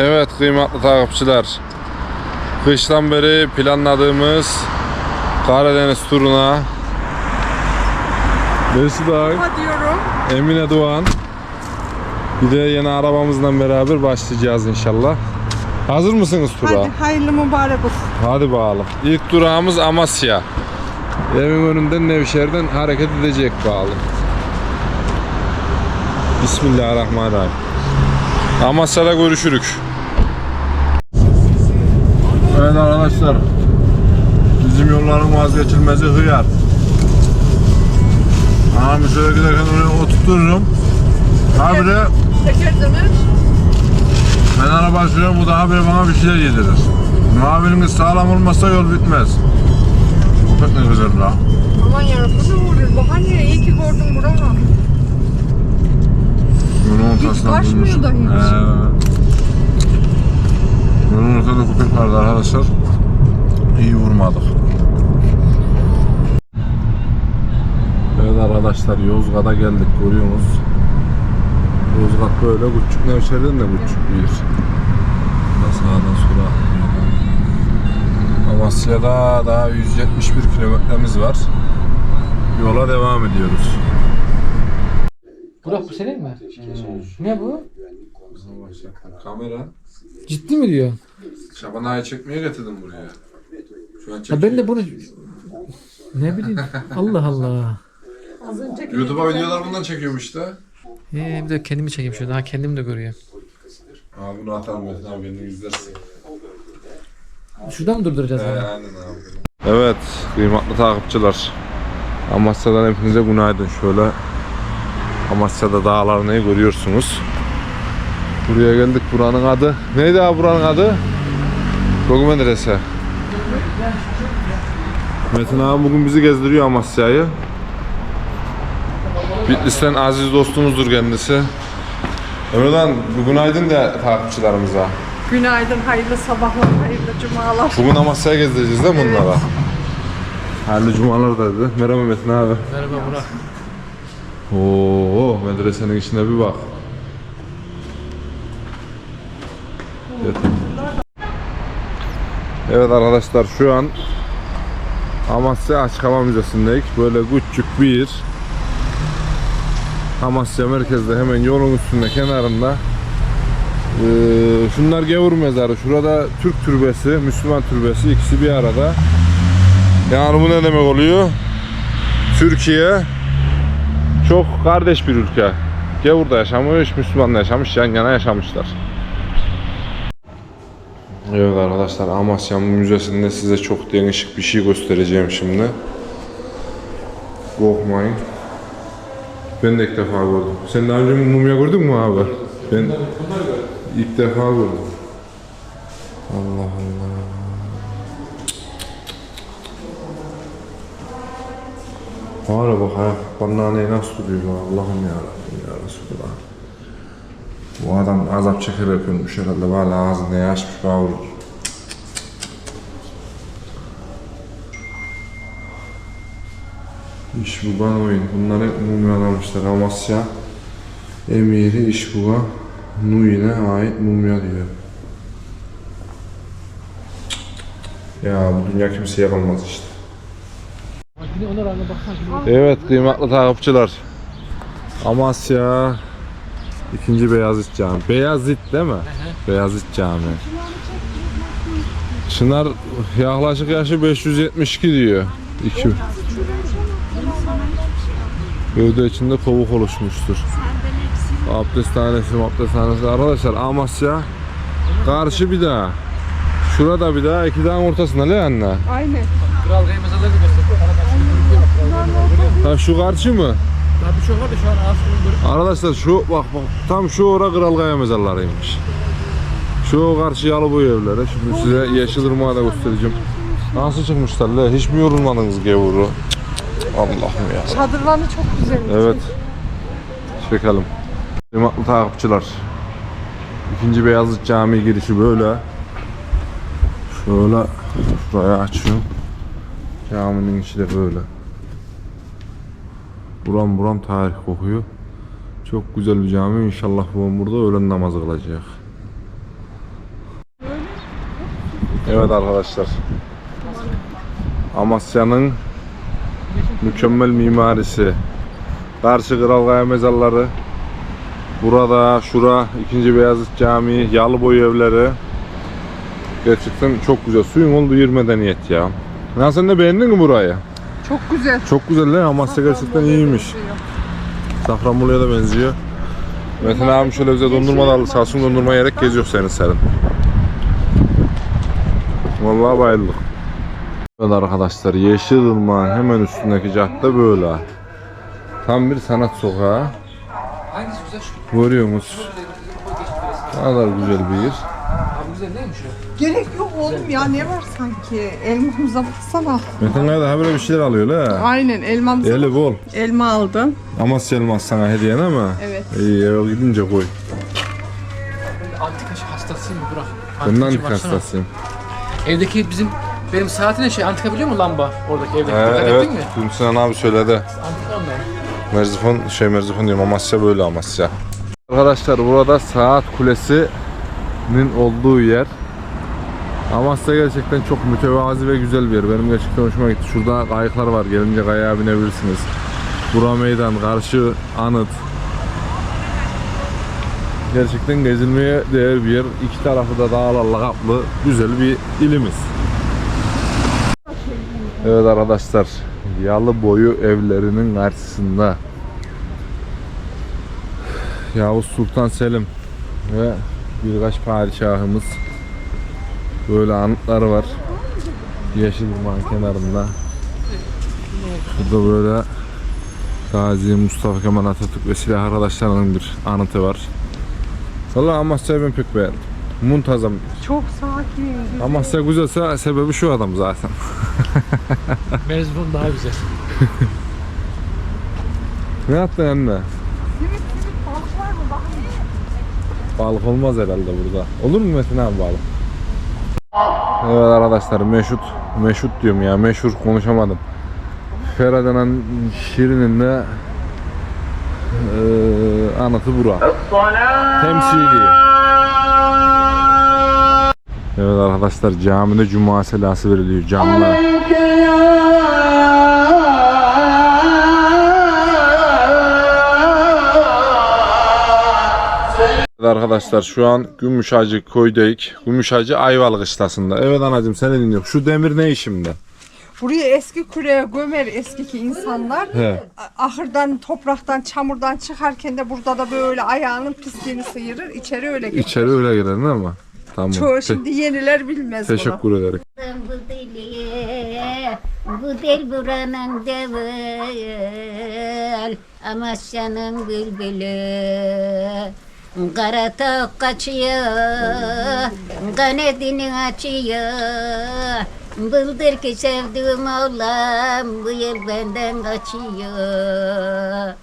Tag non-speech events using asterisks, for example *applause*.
Evet kıymetli takipçiler. Kıştan beri planladığımız Karadeniz turuna Mesut Ağay. Emine Doğan bir de yeni arabamızla beraber başlayacağız inşallah. Hazır mısınız tura? Hadi hayırlı mübarek olsun. Hadi bakalım. İlk durağımız Amasya. Evin önünden Nevşehir'den hareket edecek bağlı. Bismillahirrahmanirrahim. Amasya'da görüşürük. Evet arkadaşlar. Bizim yolların vazgeçilmezi hıyar. Abi şöyle giderken oraya oturturum. Abi de Tekerdemiş. ben araba sürüyorum bu da habire bana bir şeyler yedirir. Muavinimiz sağlam olmazsa yol bitmez. Köpek ne güzel la. Aman yarabbim ne oluyor? Bu hani iyi ki gördüm buramı. Yolun ortasından kaçmıyor bulmuşum. da hiç. Ee, yolun ortasında köpek vardı arkadaşlar. İyi vurmadık. Evet arkadaşlar Yozgat'a geldik görüyorsunuz. Yozgat böyle küçük Nevşehir'den de küçük bir yer. Sağdan sola. Amasya'da daha 171 kilometremiz var. Yola devam ediyoruz. Burak bu senin mi? Ne bu? Kamera. Ciddi mi diyor? Şaban Ağa'yı çekmeye getirdim buraya. Şu an Ha ben de bunu ne bileyim. Allah Allah. Az önce YouTube'a videolar bundan çekiyorum işte. Ee, bir de kendimi çekeyim şöyle. Daha kendim de görüyorum. Abi bunu atalım Metin abi beni izlersin. Şuradan mı durduracağız Ee, abi? aynen abi. Evet kıymetli takipçiler. Amasya'dan hepinize günaydın. Şöyle Amasya'da dağlarını görüyorsunuz. Buraya geldik. Buranın adı. Neydi abi buranın adı? Gogu Medrese. Metin abi bugün bizi gezdiriyor Amasya'yı. Bitlis'ten aziz dostumuzdur kendisi. Ömer'den günaydın da takipçilerimize. Günaydın, hayırlı sabahlar, hayırlı cumalar. Bugün Amasya'ya gezdireceğiz değil mi bunlara? Hayırlı cumalar da dedi. Merhaba Metin abi. Merhaba Burak. Oo, medresenin içine bir bak. Evet. Arkadaşlar şu an Amasya Açık Müzesi'ndeyiz. Böyle küçük bir yer. Amasya merkezde hemen yolun üstünde kenarında. Ee, şunlar gavur mezarı. Şurada Türk türbesi, Müslüman türbesi ikisi bir arada. Yani bu ne demek oluyor? Türkiye çok kardeş bir ülke. Gavur'da yaşamış, Müslüman'da yaşamış, yan yana yaşamışlar. Evet arkadaşlar Amasya Müzesi'nde size çok değişik bir şey göstereceğim şimdi. Korkmayın. Ben de ilk defa gördüm. Sen daha önce mumya gördün mü abi? Ben ilk defa gördüm. Allah Allah. Hala bak ayak bandaneyi nasıl tutuyor bu Allah'ım ya Rabbim ya Resulallah. Bu adam azap çeker yapıyormuş herhalde valla ağzını yaşmış kavurur. İş bu bana oyun. Bunlar hep mumyalamışlar. Amasya Emiri İşbuga Nuyin'e ait mumya diyor. Ya bu dünya kimseye kalmaz işte. Yine ona rağmen baksana. Evet kıymetli takipçiler. Amasya ikinci Beyazıt Camii. Beyazıt değil mi? Beyazıt Camii. Çınar yaklaşık yaşı 572 diyor. İki. Gövde içinde kovuk oluşmuştur. Abdesthanesi, abdesthanesi. Arkadaşlar Amasya karşı bir daha. Şurada bir daha iki dağın ortasında ne anne? Aynen. Kral da göster. Ha şu karşı mı? Şey var da şu an böyle. Arkadaşlar şu bak bak tam şu ora Kralkaya mezarlarıymış. Şu karşı Yalıboy evleri. Şimdi size Yeşilırmak'ı da göstereceğim. Nasıl çıkmışlar la? Hiç mi yorulmadınız gavuru? Allah'ım ya. Çadırlarını çok güzel. Evet. Çekelim. Kıymetli takipçiler. İkinci Beyazıt Camii girişi böyle. Şöyle şuraya açıyorum. Caminin içi de böyle. Buram buram tarih kokuyor. Çok güzel bir cami. İnşallah babam burada öğlen namazı kılacak. Evet arkadaşlar. Amasya'nın mükemmel mimarisi. Karşı Kral Kaya mezarları. Burada, şura, 2. Beyazıt Camii, Yalıboy evleri. Gerçekten çok güzel. Suyun olduğu yer medeniyet ya. Ya sen de beğendin mi burayı? Çok güzel. Çok güzel değil mi? Amasya gerçekten iyiymiş. Safranbolu'ya da benziyor. Metin abim şöyle bize dondurma da aldı. Samsun dondurma yerek geziyor senin serin. Vallahi bayıldık. Evet arkadaşlar Yeşilırmağın hemen üstündeki cadde böyle. Tam bir sanat sokağı. Hangisi güzel şu? Görüyor musunuz? Ne kadar güzel bir yer. Abi güzel neymiş o? Gerek yok oğlum ya ne var sanki? Elmamıza baksana. Metin Kaya da böyle bir şeyler alıyor la. Aynen elmamıza. Eli bol. Elma aldım. Amasya elmas sana hediyen ama. Evet. İyi eve gidince koy. Ben de antika hastasıyım Burak. Ben de Antikacı antik baksana. hastasıyım. Evdeki bizim benim saatine şey antika biliyor musun lamba oradaki evdeki? Dikkat evet. mi? Dün Sinan abi söyledi. Antika onlar. Merzifon şey Merzifon diyorum Amasya böyle Amasya. Arkadaşlar burada Saat Kulesi'nin olduğu yer. Amasya gerçekten çok mütevazi ve güzel bir yer. Benim gerçekten hoşuma gitti. Şurada kayıklar var. Gelince kayağa binebilirsiniz. Bura meydan, karşı anıt. Gerçekten gezilmeye değer bir yer. İki tarafı da dağlarla kaplı güzel bir ilimiz. Evet arkadaşlar, Yalı boyu evlerinin karşısında Yavuz Sultan Selim ve birkaç padişahımız böyle anıtları var. Yeşilırmağın kenarında. Burada böyle Gazi Mustafa Kemal Atatürk ve silah arkadaşlarının bir anıtı var. Vallahi Amasya'yı ben pek beğendim. Muntazam. Çok sakin. Amasya güzelse sebebi şu adam zaten. *laughs* Merzifon daha güzel. Ne yaptın anne? Simit simit balık var mı? Balık olmaz herhalde burada. Olur mu Metin abi balık? Evet arkadaşlar meşhur, meşhur diyorum ya meşhur konuşamadım. Feradan'ın Şirin'in de eee anıtı bura. Temsili. Evet arkadaşlar camide cuma selası veriliyor camla. Arkadaşlar şu an Gümüşhacı koydayız. Gümüşhacı Ayvalık kışlasında. Evet anacığım seni dinliyorum. Şu demir ne işimde? Buraya eski küreye gömer eskiki insanlar. He. Ahırdan, topraktan, çamurdan çıkarken de burada da böyle ayağının pisliğini sıyırır. içeri öyle geçer. İçeri öyle girer değil mi? Tamam. Çoğu şimdi yeniler bilmez bunu. teşekkür ederim. Bu dili, bu dil buranın devil, Amasya'nın bülbülü. Kara tok kaçıyor, kanadını açıyor. Bıldır ki sevdiğim oğlan bu yıl benden kaçıyor.